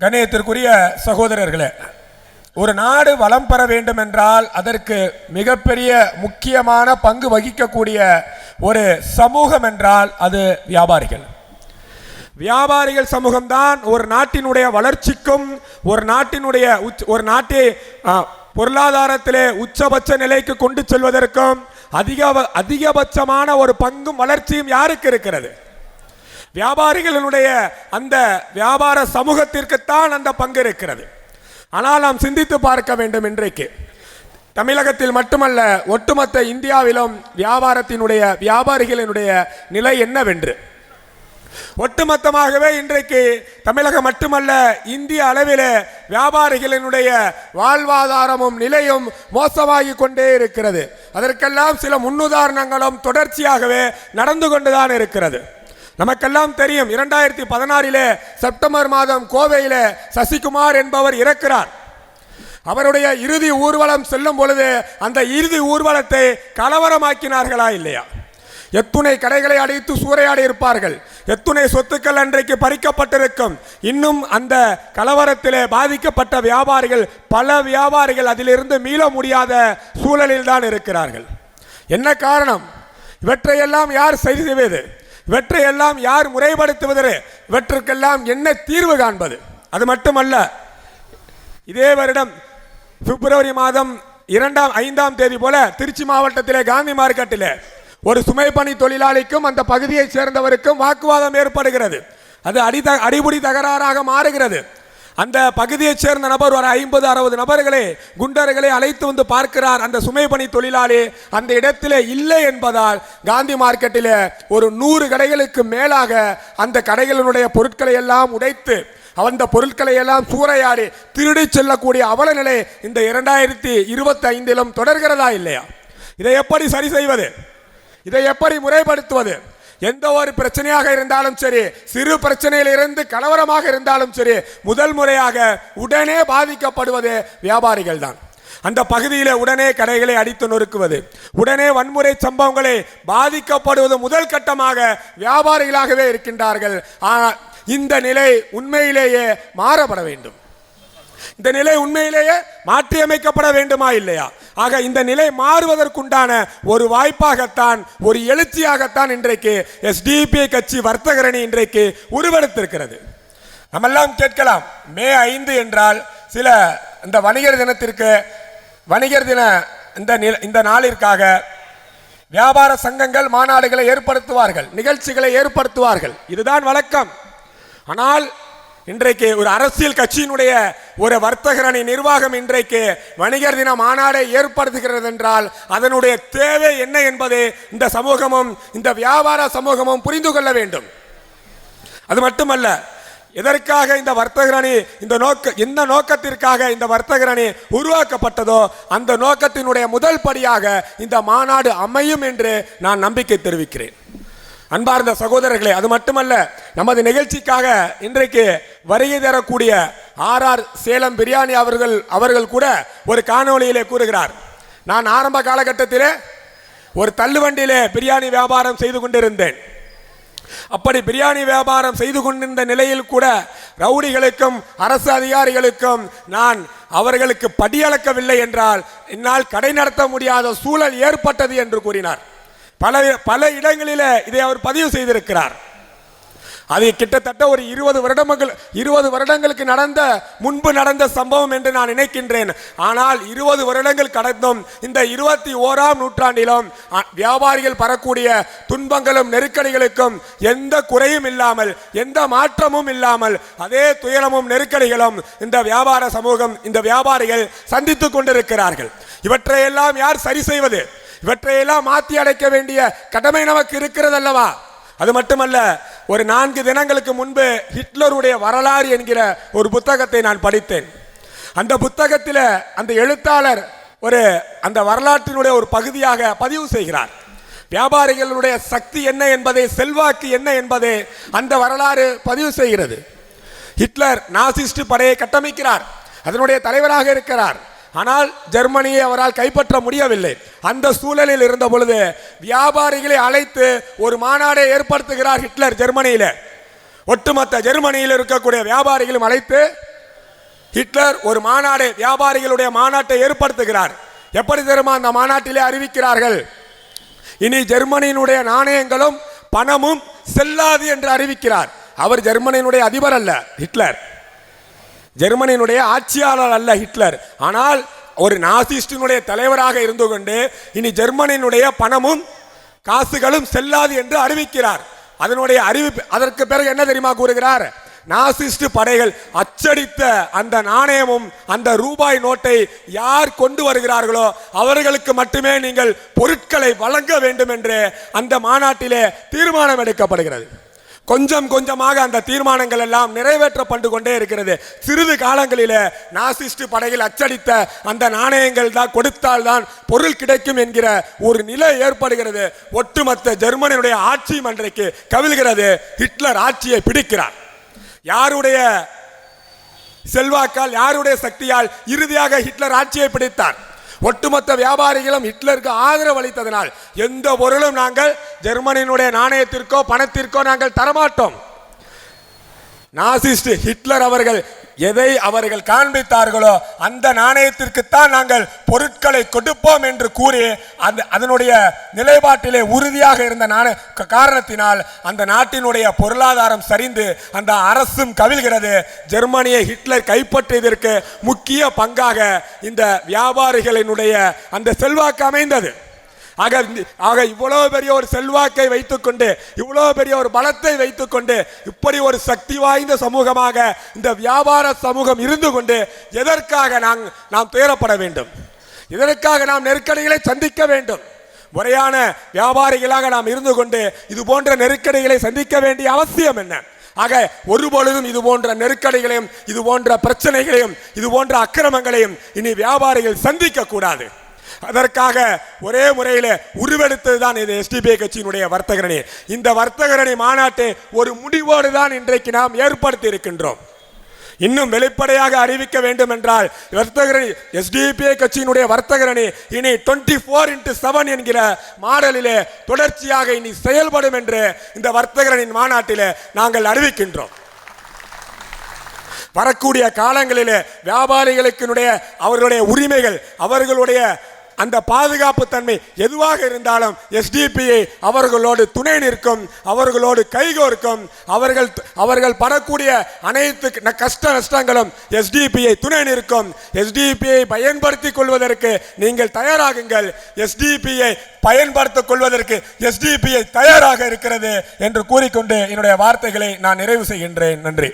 கணேயத்திற்குரிய சகோதரர்களே ஒரு நாடு வளம் பெற வேண்டும் என்றால் அதற்கு மிகப்பெரிய முக்கியமான பங்கு வகிக்கக்கூடிய ஒரு சமூகம் என்றால் அது வியாபாரிகள். வியாபாரிகள் சமூகம்தான் ஒரு நாட்டினுடைய வளர்ச்சிக்கும் ஒரு நாட்டினுடைய உச்ச- ஒரு நாட்டை பொருளாதாரத்திலே உச்சபட்ச நிலைக்கு கொண்டு செல்வதற்கும் அதிக அதிகபட்சமான ஒரு பங்கும் வளர்ச்சியும் யாருக்கு இருக்கிறது? வியாபாரிகளினுடைய அந்த வியாபார சமூகத்திற்குத்தான் அந்த பங்கு இருக்கிறது. ஆனால் நாம் சிந்தித்து பார்க்க வேண்டும் இன்றைக்கு. தமிழகத்தில் மட்டுமல்ல ஒட்டுமொத்த இந்தியாவிலும் வியாபாரத்தினுடைய வியாபாரிகளினுடைய நிலை என்னவென்று. ஒட்டுமொத்தமாகவே இன்றைக்கு தமிழகம் மட்டுமல்ல இந்திய அளவில் வியாபாரிகளினுடைய வாழ்வாதாரமும் நிலையும் மோசமாகி கொண்டே இருக்கிறது. அதற்கெல்லாம் சில முன்னுதாரணங்களும் தொடர்ச்சியாகவே நடந்து கொண்டுதான் இருக்கிறது. நமக்கெல்லாம் தெரியும் இரண்டாயிரத்தி பதினாறிலே செப்டம்பர் மாதம் கோவையில் சசிகுமார் என்பவர் இறக்கிறார். அவருடைய இறுதி ஊர்வலம் செல்லும் பொழுது அந்த இறுதி ஊர்வலத்தை கலவரமாக்கினார்களா இல்லையா? எத்துணை கடைகளை அடைத்து சூறையாடி இருப்பார்கள். எத்துணை சொத்துக்கள் அன்றைக்கு பறிக்கப்பட்டிருக்கும். இன்னும் அந்த கலவரத்திலே பாதிக்கப்பட்ட வியாபாரிகள் பல வியாபாரிகள் அதிலிருந்து மீள முடியாத சூழலில் தான் இருக்கிறார்கள். என்ன காரணம்? இவற்றையெல்லாம் யார் சரி செய்வது? இவற்றையெல்லாம் யார் முறைப்படுத்துவது இவற்றுக்கெல்லாம் என்ன தீர்வு காண்பது? அது மட்டுமல்ல இதே வருடம் பிப்ரவரி மாதம் இரண்டாம் ஐந்தாம் தேதி போல திருச்சி மாவட்டத்திலே காந்தி மார்க்கெட்டில் ஒரு சுமைப்பணி தொழிலாளிக்கும் அந்த பகுதியைச் சேர்ந்தவருக்கும் வாக்குவாதம் ஏற்படுகிறது. அது அடி அடிபுடி தகராறாக மாறுகிறது. அந்த பகுதியைச் சேர்ந்த நபர் ஒரு ஐம்பது அறுபது நபர்களை குண்டர்களை அழைத்து வந்து பார்க்கிறார். அந்த சுமைப்பணி தொழிலாளி அந்த இடத்திலே இல்லை என்பதால் காந்தி மார்க்கெட்டிலே ஒரு நூறு கடைகளுக்கு மேலாக அந்த கடைகளினுடைய பொருட்களை எல்லாம் உடைத்து அந்த பொருட்களை எல்லாம் சூறையாடி திருடி செல்லக்கூடிய அவல நிலை இந்த இரண்டாயிரத்தி இருபத்தி ஐந்திலும் தொடர்கிறதா இல்லையா? இதை எப்படி சரி செய்வது? இதை எப்படி முறைப்படுத்துவது? எந்த ஒரு பிரச்சனையாக இருந்தாலும் சரி சிறு பிரச்சனையிலிருந்து கலவரமாக இருந்தாலும் சரி முதல் முறையாக உடனே பாதிக்கப்படுவது வியாபாரிகள் தான். அந்த பகுதியில் உடனே கடைகளை அடித்து நொறுக்குவது உடனே வன்முறை சம்பவங்களை பாதிக்கப்படுவது முதல் கட்டமாக வியாபாரிகளாகவே இருக்கின்றார்கள். ஆனால் இந்த நிலை உண்மையிலேயே மாறப்பட வேண்டும். இந்த நிலை உண்மையிலேயே மாற்றியமைக்கப்பட வேண்டுமா இல்லையா? ஆக இந்த நிலை மாறுவதற்குண்டான ஒரு வாய்ப்பாகத்தான் ஒரு எழுச்சியாகத்தான் இன்றைக்கு எஸ்டிபி கட்சி வர்த்தகரணி இன்றைக்கு உருவெடுத்திருக்கிறது. நம்மெல்லாம் கேட்கலாம் மே ஐந்து என்றால் சில இந்த வணிகர் தினத்திற்கு வணிகர் தின இந்த நில- இந்த நாளிற்காக வியாபார சங்கங்கள் மாநாடுகளை ஏற்படுத்துவார்கள் நிகழ்ச்சிகளை ஏற்படுத்துவார்கள். இதுதான் வழக்கம். ஆனால் இன்றைக்கு ஒரு அரசியல் கட்சியினுடைய ஒரு வர்த்தகரணி நிர்வாகம் இன்றைக்கு வணிகர் தின மாநாடை ஏற்படுத்துகிறது என்றால் அதனுடைய தேவை என்ன என்பதை இந்த சமூகமும் இந்த வியாபார சமூகமும் புரிந்து கொள்ள வேண்டும். அது மட்டுமல்ல எதற்காக இந்த வர்த்தகரணி இந்த நோக்க எந்த நோக்கத்திற்காக இந்த வர்த்தகரணி உருவாக்கப்பட்டதோ அந்த நோக்கத்தினுடைய முதல் படியாக இந்த மாநாடு அமையும் என்று நான் நம்பிக்கை தெரிவிக்கிறேன். அன்பார்ந்த சகோதரர்களே அது மட்டுமல்ல நமது நிகழ்ச்சிக்காக இன்றைக்கு வருகை தரக்கூடிய ஆர்ஆர் சேலம் பிரியாணி அவர்கள் அவர்கள் கூட ஒரு காணொளியிலே கூறுகிறார். நான் ஆரம்ப காலகட்டத்திலே ஒரு தள்ளுவண்டியிலே பிரியாணி வியாபாரம் செய்து கொண்டிருந்தேன். அப்படி பிரியாணி வியாபாரம் செய்து கொண்டிருந்த நிலையில் கூட ரவுடிகளுக்கும் அரசு அதிகாரிகளுக்கும் நான் அவர்களுக்கு படியளக்கவில்லை என்றால் என்னால் கடை நடத்த முடியாத சூழல் ஏற்பட்டது என்று கூறினார். பல பல இடங்களில் இதை அவர் பதிவு செய்திருக்கிறார். அது கிட்டத்தட்ட ஒரு இருபது வருடங்கள் இருபது வருடங்களுக்கு நடந்த முன்பு நடந்த சம்பவம் என்று நான் நினைக்கின்றேன். ஆனால் இருபது வருடங்கள் கடந்தும் இந்த இருபத்தி ஓராம் நூற்றாண்டிலும் வியாபாரிகள் பெறக்கூடிய துன்பங்களும் நெருக்கடிகளுக்கும் எந்த குறையும் இல்லாமல் எந்த மாற்றமும் இல்லாமல் அதே துயரமும் நெருக்கடிகளும் இந்த வியாபார சமூகம் இந்த வியாபாரிகள் சந்தித்துக் கொண்டிருக்கிறார்கள். இவற்றையெல்லாம் யார் சரி செய்வது? இவற்றையெல்லாம் மாற்றி அடைக்க வேண்டிய கடமை நமக்கு இருக்கிறது அல்லவா அது மட்டுமல்ல ஒரு நான்கு தினங்களுக்கு முன்பு ஹிட்லருடைய வரலாறு என்கிற ஒரு புத்தகத்தை நான் படித்தேன். அந்த புத்தகத்தில் அந்த எழுத்தாளர் ஒரு அந்த வரலாற்றினுடைய ஒரு பகுதியாக பதிவு செய்கிறார். வியாபாரிகளுடைய சக்தி என்ன என்பதை செல்வாக்கு என்ன என்பதை அந்த வரலாறு பதிவு செய்கிறது. ஹிட்லர் நாசிஸ்ட் படையை கட்டமைக்கிறார். அதனுடைய தலைவராக இருக்கிறார். ஆனால் ஜெர்மனியை அவரால் கைப்பற்ற முடியவில்லை. அந்த சூழலில் இருந்த பொழுது வியாபாரிகளை அழைத்து ஒரு மாநாடை ஏற்படுத்துகிறார் ஹிட்லர் ஜெர்மனியில. ஒட்டுமொத்த ஜெர்மனியில் இருக்கக்கூடிய வியாபாரிகளும் அழைத்து ஹிட்லர் ஒரு மாநாடு வியாபாரிகளுடைய மாநாட்டை ஏற்படுத்துகிறார். எப்படி தெரியுமா? அந்த மாநாட்டிலே அறிவிக்கிறார்கள். இனி ஜெர்மனியினுடைய நாணயங்களும் பணமும் செல்லாது என்று அறிவிக்கிறார். அவர் ஜெர்மனியினுடைய அதிபர் அல்ல ஹிட்லர். ஜெர்மனியினுடைய ஆட்சியாளர் அல்ல ஹிட்லர். ஆனால் ஒரு நாசிஸ்டினுடைய தலைவராக இருந்து கொண்டு இனி ஜெர்மனியினுடைய பணமும் காசுகளும் செல்லாது என்று அறிவிக்கிறார். அதனுடைய அறிவிப்பு அதற்கு பிறகு என்ன தெரியுமா கூறுகிறார்? நாசிஸ்ட் படைகள் அச்சடித்த அந்த நாணயமும் அந்த ரூபாய் நோட்டை யார் கொண்டு வருகிறார்களோ அவர்களுக்கு மட்டுமே நீங்கள் பொருட்களை வழங்க வேண்டும் என்று அந்த மாநாட்டிலே தீர்மானம் எடுக்கப்படுகிறது. கொஞ்சம் கொஞ்சமாக அந்த தீர்மானங்கள் எல்லாம் நிறைவேற்றப்பட்டு கொண்டே இருக்கிறது. சிறிது காலங்களில் நாசிஸ்ட் படையில் அச்சடித்த அந்த நாணயங்கள் தான் கொடுத்தால் தான் பொருள் கிடைக்கும் என்கிற ஒரு நிலை ஏற்படுகிறது. ஒட்டுமொத்த ஜெர்மனியுடைய ஆட்சி அன்றைக்கு கவிழ்கிறது. ஹிட்லர் ஆட்சியை பிடிக்கிறார். யாருடைய செல்வாக்கால் யாருடைய சக்தியால் இறுதியாக ஹிட்லர் ஆட்சியை பிடித்தார்? ஒட்டுமொத்த வியாபாரிகளும் ஹிட்லருக்கு ஆதரவு அளித்ததனால் எந்த பொருளும் நாங்கள் ஜெர்மனியினுடைய நாணயத்திற்கோ பணத்திற்கோ நாங்கள் தரமாட்டோம். நாசிஸ்ட் ஹிட்லர் அவர்கள் எதை அவர்கள் காண்பித்தார்களோ அந்த நாணயத்திற்குத்தான் நாங்கள் பொருட்களை கொடுப்போம் என்று கூறி அந்த அதனுடைய நிலைப்பாட்டிலே உறுதியாக இருந்த நாணய காரணத்தினால் அந்த நாட்டினுடைய பொருளாதாரம் சரிந்து அந்த அரசும் கவிழ்கிறது. ஜெர்மனியை ஹிட்லர் கைப்பற்றியதற்கு முக்கிய பங்காக இந்த வியாபாரிகளினுடைய அந்த செல்வாக்கு அமைந்தது. ஆக ஆக இவ்வளவு பெரிய ஒரு செல்வாக்கை வைத்துக்கொண்டு இவ்வளவு பெரிய ஒரு பலத்தை வைத்துக்கொண்டு இப்படி ஒரு சக்தி வாய்ந்த சமூகமாக இந்த வியாபார சமூகம் இருந்து கொண்டு எதற்காக நாம் நாம் துயரப்பட வேண்டும்? இதற்காக நாம் நெருக்கடிகளை சந்திக்க வேண்டும்? முறையான வியாபாரிகளாக நாம் இருந்து கொண்டு இது போன்ற நெருக்கடிகளை சந்திக்க வேண்டிய அவசியம் என்ன? ஆக ஒரு பொழுதும் இது போன்ற நெருக்கடிகளையும் இது போன்ற பிரச்சனைகளையும் இது போன்ற அக்கிரமங்களையும் இனி வியாபாரிகள் சந்திக்க கூடாது அதற்காக ஒரே முறையில் உருவெடுத்தது தான் இது எஸ்டிபி கட்சியினுடைய வர்த்தகரணி. இந்த வர்த்தகரணி மாநாட்டை ஒரு முடிவோடு தான் இன்றைக்கு நாம் ஏற்படுத்தி இருக்கின்றோம் இன்னும் வெளிப்படையாக அறிவிக்க வேண்டும் என்றால் வர்த்தகரணி எஸ்டிபிஐ கட்சியினுடைய வர்த்தகரணி இனி டுவெண்ட்டி ஃபோர் இன்ட்டு செவன் என்கிற மாடலிலே தொடர்ச்சியாக இனி செயல்படும் என்று இந்த வர்த்தகரணின் மாநாட்டில் நாங்கள் அறிவிக்கின்றோம். வரக்கூடிய காலங்களிலே வியாபாரிகளுக்கினுடைய அவர்களுடைய உரிமைகள் அவர்களுடைய அந்த பாதுகாப்பு தன்மை எதுவாக இருந்தாலும் எஸ்டிபிஐ அவர்களோடு துணை நிற்கும் அவர்களோடு கைகோர்க்கும் அவர்கள் அவர்கள் படக்கூடிய அனைத்து கஷ்ட நஷ்டங்களும் எஸ்டிபிஐ துணை நிற்கும். எஸ்டிபிஐ பயன்படுத்திக் கொள்வதற்கு நீங்கள் தயாராகுங்கள். எஸ்டிபிஐ பயன்படுத்திக் கொள்வதற்கு எஸ்டிபிஐ தயாராக இருக்கிறது என்று கூறிக்கொண்டு என்னுடைய வார்த்தைகளை நான் நிறைவு செய்கின்றேன். நன்றி.